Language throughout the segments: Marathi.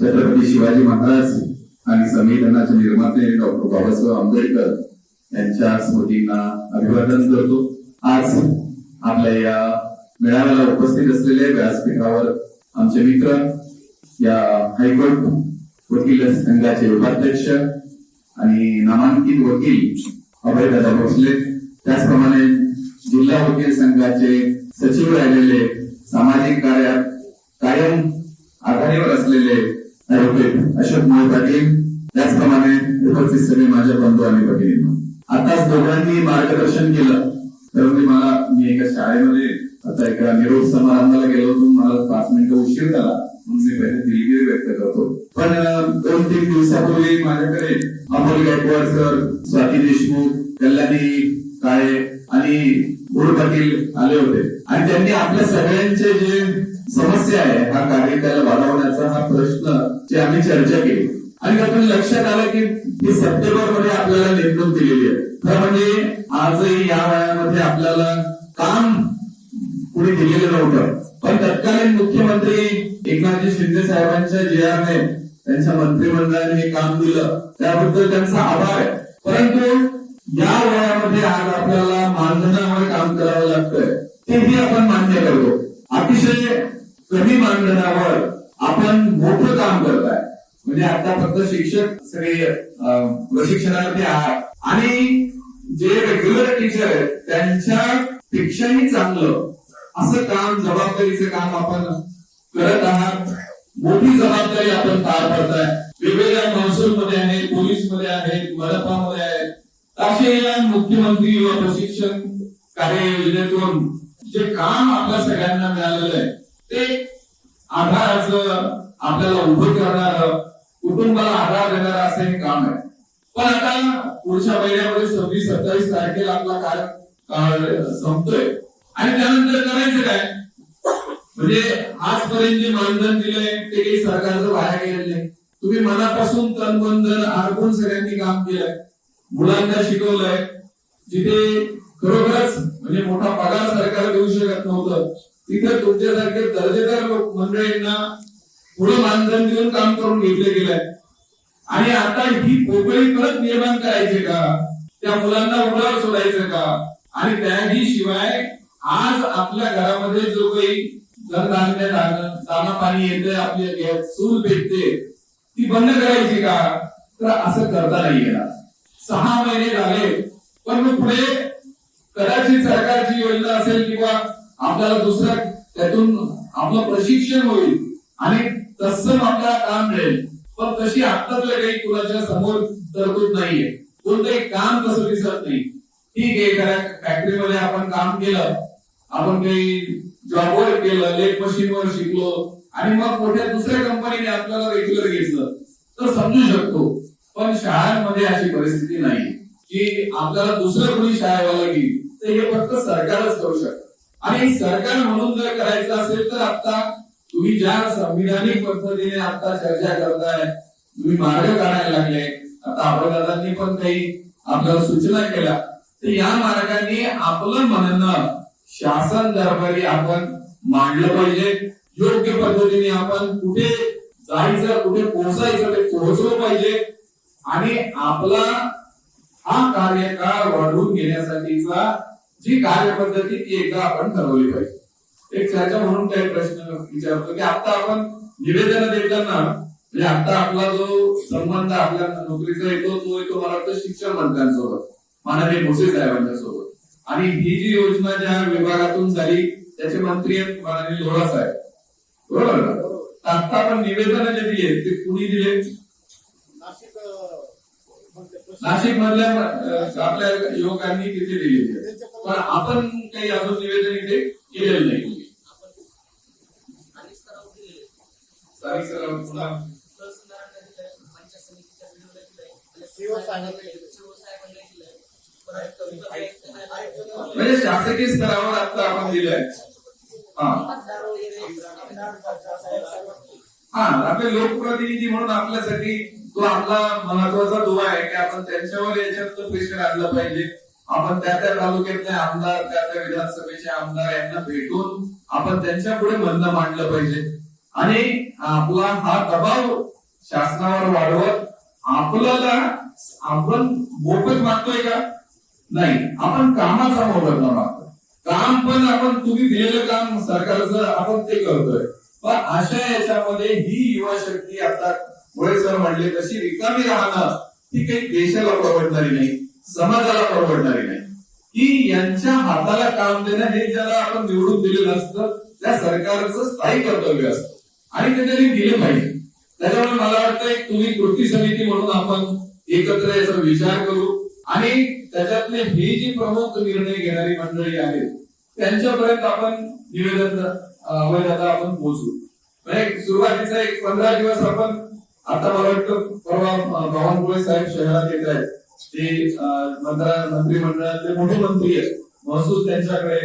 छत्रपती शिवाजी महाराज आणि संविधानाचे निर्माते डॉक्टर बाबासाहेब आंबेडकर यांच्या स्मृतींना अभिवादन करतो. आज आपल्या या मेळाव्याला उपस्थित असलेले व्यासपीठावर आमचे मित्र या हायकोर्ट वकील संघाचे उपाध्यक्ष आणि नामांकित वकील अभयदादा भोसले त्याचप्रमाणे जिल्हा वकील संघाचे सचिव राहिलेले सामाजिक कार्यात कायम आघाडीवर असलेले ऍडव्होकेट अशोक मोह पाटील त्याचप्रमाणे उपस्थित सगळे माझ्या बंधू आणि भगिनींना. आताच दोघांनी मार्गदर्शन केलं. तर मी मला मी एका शाळेमध्ये आता एका निरोप समारंभाला गेलो होतो. मला पाच मिनिटं उशीर झाला. म्हणून मी पहिले दिलगिरी व्यक्त करतो. पण दोन तीन दिवसापूर्वी माझ्याकडे अमोल गायकवाड सर स्वाती देशमुख चर्चा केली. आणि आपण लक्षात आलं की ती सप्टेंबरमध्ये आपल्याला नेमणूक दिलेली आहे. खरं म्हणजे आजही या वयामध्ये आपल्याला काम कुणी दिलेलं नव्हतं. पण तत्कालीन मुख्यमंत्री एकनाथजी शिंदे साहेबांच्या जे ने त्यांच्या मंत्रिमंडळाने हे काम दिलं. त्याबद्दल त्यांचा आभार आहे. परंतु या वयामध्ये आज आपल्याला मानधनावर काम करावं लागतंय. तेही आपण मान्य करतो. अतिशय कमी मानधनावर आपण मोठं काम करताय. म्हणजे आता फक्त शिक्षक सगळे अं, प्रशिक्षणार्थी आहात. आणि जे रेग्युलर टीचर आहेत त्यांच्या पेक्षाही चांगलं. असं काम जबाबदारीचं काम आपण करत आहात. मोठी जबाबदारी आपण पार पडताय. वेगवेगळ्या महसूल मध्ये आहेत पोलीसमध्ये आहेत मनपामध्ये आहेत. असे या मुख्यमंत्री व प्रशिक्षण कार्य योजनेतून जे काम आपल्या सगळ्यांना मिळालेलं आहे ते आधाराचं आपल्याला उभं करणार कुटुंबाला आधार देणारं असं एक काम आहे. पण आता पुढच्या महिन्यामध्ये सव्वीस सत्तावीस तारखेला आपला काळ संपतोय. आणि त्यानंतर करायचं काय? म्हणजे आजपर्यंत जे मानधन दिलंय ते काही सरकारचं वाया गेलेलं नाही. तुम्ही मनापासून तन मन धन अर्पण सगळ्यांनी काम केलंय. मुलांना शिकवलंय. जिथे खरोखरच म्हणजे मोठा पगार सरकार देऊ शकत नव्हतं तिथे तुमच्यासारखे दर्जेदार लोक मंडळींना पुढे मानधन देऊन काम करून घेतलं गेलंय. आणि आता ही पोकळी परत निर्माण करायची का? त्या मुलांना उडावर सोडायचं का? आणि त्याही शिवाय आज आपल्या घरामध्ये जो काही धनधान्य दाना पाणी येते आपली चूल भेटते ती बंद करायची का? तर असं करता नाही येणार. सहा महिने झाले पण मग पुढे कदाचित सरकारची योजना असेल किंवा आपल्याला दुसरं त्यातून आपलं प्रशिक्षण होईल आणि तत्सम आपल्याला काम मिळेल. पण तशी आत्तातल्या काही कुणाच्या समोर तरतूद नाहीये. कोणतंही काम कसं दिसत नाही. ठीक आहे एखाद्या फॅक्टरीमध्ये आपण काम केलं आपण काही जॉबवर केलं लेट मशीनवर शिकलो आणि मग मोठ्या दुसऱ्या कंपनीने आपल्याला रेग्युलर घेतलं तर समजू शकतो. पण शाळांमध्ये अशी परिस्थिती नाही. की आपल्याला दुसरं कोणी शाळेवाला घेईल तर हे फक्त सरकारच करू शकतं. आणि सरकार म्हणून जर करायचं असेल तर आता तुम्ही ज्या संविधानिक पद्धतीने आता चर्चा करताय तुम्ही मार्ग काढायला लागले. आता अभयदादांनी पण काही आपल्याला सूचना केल्या. तर या मार्गाने आपलं म्हणणं शासन दरबारी आपण मांडलं पाहिजे. योग्य पद्धतीने आपण कुठे जायचं कुठे पोहोचायचं ते पोहोचलं पाहिजे. आणि आपला हा कार्यकाळ वाढवून घेण्यासाठीचा जी कार्यपद्धती ती एकदा आपण ठरवली पाहिजे. एक चर्चा म्हणून काही प्रश्न विचारतो की आता आपण निवेदन देताना म्हणजे आता आपला जो संबंध आपल्या नोकरीचा येतो तो येतो मला वाटतं शिक्षण मंत्र्यांसोबत माननीय भोसे साहेबांच्या सोबत आणि ही जी योजना ज्या विभागातून झाली त्याचे मंत्री आहेत माननीय लोढा साहेब. बरोबर ना? आता आपण निवेदन जे दिले ते कुणी दिले? नाशिक मधल्या आपल्या युवकांनी तिथे दिलेली आहे. पण आपण काही अजून निवेदन इथे केलेलं नाही स्थानिक स्तरावर दिलेले स्थानिक स्तरावर पुन्हा तहसीलदारांना दिलंय पंचायत समितीच्या बिल्डिंगला दिलंय आणि CO साहेबांना दिलंय. CO साहेबांना दिलंय परत विभाग म्हणजे शासकीय स्तरावर आता आपण दिलंय. हा. हा आपले लोकप्रतिनिधी म्हणून आपल्यासाठी तो आपला महत्त्वाचा दुवा आहे की आपण त्यांच्यावर याच्यात प्रेशर आणलं पाहिजे. आपण त्या त्या तालुक्यातले आमदार त्या त्या विधानसभेचे आमदार यांना भेटून आपण त्यांच्या पुढे म्हणणं मांडलं पाहिजे. आणि आपला हा दबाव शासनावर वाढवत आपल्याला आपण मोफत मागतोय का? नाही. आपण कामाचा मोबदला मागतोय. काम पण आपण तुम्ही दिलेलं काम सरकारचं आपण ते करतोय. पण अशा याच्यामध्ये ही युवा शक्ती आता मुळे सर म्हणले तशी रिकामी राहणं ही काही देशाला परवडणारी नाही समाजाला परवडणारी नाही. की यांच्या हाताला काम देणं हे ज्याला आपण निवडून दिलेलं असतं त्या सरकारचं स्थायी कर्तव्य असतं. आणि ते त्यांनी दिले पाहिजे त्याच्यामुळे मला वाटतं तुम्ही कृती समिती म्हणून आपण एकत्र याचा विचार करू. आणि त्याच्यातले हे जी प्रमुख निर्णय घेणारी मंडळी आहेत त्यांच्यापर्यंत आपण निवेदन अवैधाता आपण पोहोचू. म्हणजे एक सुरुवातीचा एक पंधरा दिवस आपण आता मला वाटतं परवा बावनकुळे साहेब शहरात येत आहेत. ते मंत्रिमंडळातले मोठे मंत्री आहेत. महसूल त्यांच्याकडे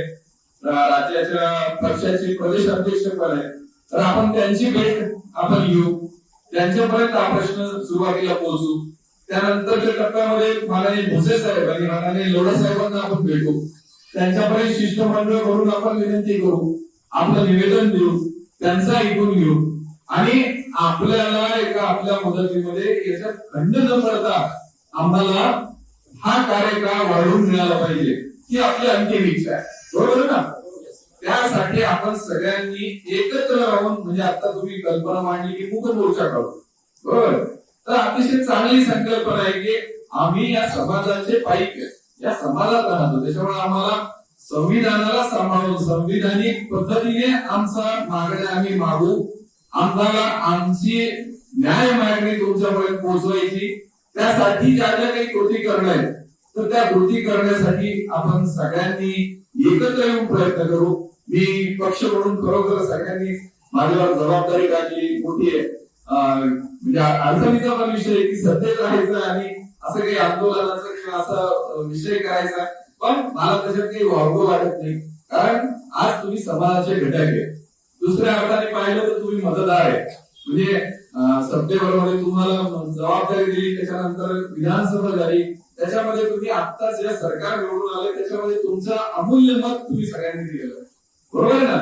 राज्याच्या पक्षाचे प्रदेश अध्यक्ष पण आहेत. तर आपण त्यांची भेट आपण घेऊ. त्यांच्यापर्यंत हा प्रश्न सुरुवातीला पोहोचू. त्यानंतरच्या टप्प्यामध्ये मानाने भोसे साहेब आणि मानाने लोढा साहेबांना आपण भेटू. त्यांच्यापर्यंत शिष्टमंडळ करून आपण विनंती करू. आपलं निवेदन देऊ. त्यांचा ऐकून घेऊ. आणि आपल्याला एका आपल्या मदतीमध्ये याच्यात खंड न पडता आम्हाला हा कार्यकाळ वाढवून मिळाला पाहिजे. ही आपली अंतिम इच्छा आहे. बरोबर ना? त्यासाठी आपण सगळ्यांनी एकत्र राहून म्हणजे आता तुम्ही कल्पना मांडली की मुख मोर्चा काढू. बरोबर तर अतिशय चांगली संकल्पना आहे की आम्ही या समाजाचे पाईक या समाजात राहतो. त्याच्यामुळे आम्हाला संविधानाला सांभाळून संविधानिक पद्धतीने आमचा मागण्या आम्ही मागू. आम्हाला आमची न्याय मागणी तुमच्यापर्यंत पोहोचवायची. त्यासाठी ज्या ज्या काही कृती करणार तर त्या कृती करण्यासाठी आपण सगळ्यांनी एकत्र येऊन प्रयत्न करू. मी पक्ष म्हणून खरोखर सगळ्यांनी माझ्यावर जबाबदारी टाकली मोठी आहे. म्हणजे अडचणीचा पण विषय आहे की सत्तेत राहायचं आणि असं काही आंदोलनाचा किंवा असा विषय करायचा. पण मला त्याच्यात काही वावगं वाटत नाही. कारण आज तुम्ही समाजाचे घटक आहे. दुसऱ्या अर्थाने पाहिलं तर तुम्ही मतदार आहे. म्हणजे अं, सप्टेंबरमध्ये तुम्हाला जबाबदारी दिली त्याच्यानंतर विधानसभा झाली. त्याच्यामध्ये तुम्ही आत्ताच जे सरकार निवडून आले त्याच्यामध्ये तुमचं अमूल्य मत तुम्ही सगळ्यांनी दिलेलं आहे. बरोबर आहे ना?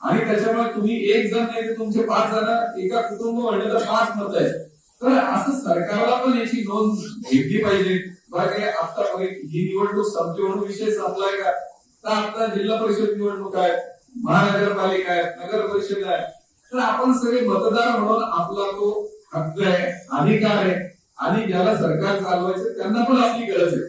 आणि त्याच्यामुळे तुम्ही एक जण नाही तर तुमचे पाच जण एका कुटुंब म्हणलं तर पाच मत आहे तर असं सरकारला पण याची नोंद घेतली पाहिजे. आता ही निवडणूक संपली म्हणून विषय संपलाय का? तर आता जिल्हा परिषद निवडणूक आहे महानगरपालिका आहे नगर परिषद आहे. तर आपण सगळे मतदार म्हणून आपला तो हक्क आहे अधिकार आहे. आणि ज्याला सरकार चालवायचं त्यांना पण आपली गरज आहे.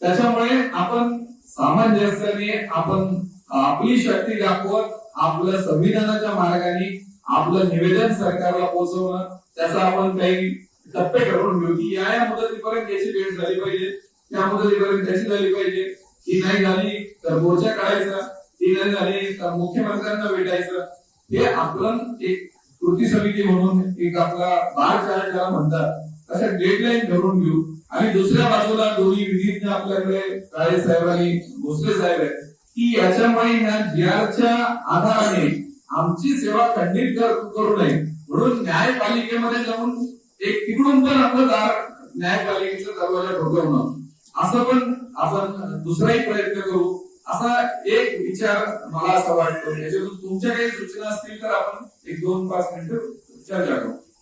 त्याच्यामुळे आपण सामंजस्याने आपण आपली शक्ती दाखवत आपल्या संविधानाच्या मार्गाने आपलं निवेदन सरकारला पोहोचवणं त्याचा आपण काही टप्पे ठरवून घेऊ की या या मुदतीपर्यंत याची भेट झाली पाहिजे त्या मुदतीपर्यंत त्याची झाली पाहिजे. ती नाही झाली तर मोर्चा काढायचा ती नाही झाली तर मुख्यमंत्र्यांना भेटायचं. हे आपण एक कृती समिती म्हणून एक आपला बार चार ज्याला म्हणतात अशा डेडलाईन ठरवून घेऊ. आणि दुसऱ्या बाजूला दोन्ही विधीज्ञ आपल्याकडे काळे साहेब आणि भोसले साहेब आहेत. की याच्यामुळे ह्या ज्याच्या आधाराने आमची सेवा खंडित करू नये. म्हणून न्यायपालिकेमध्ये जाऊन एक तिकडून पण आपलं दार न्यायपालिकेचा दरवाजा ठोकवणं असं पण आपण दुसराही प्रयत्न करू. असा एक विचार मला असा वाटतो. याच्यातून तुमच्या काही सूचना असतील तर आपण एक दोन पाच मिनिटं चर्चा करू.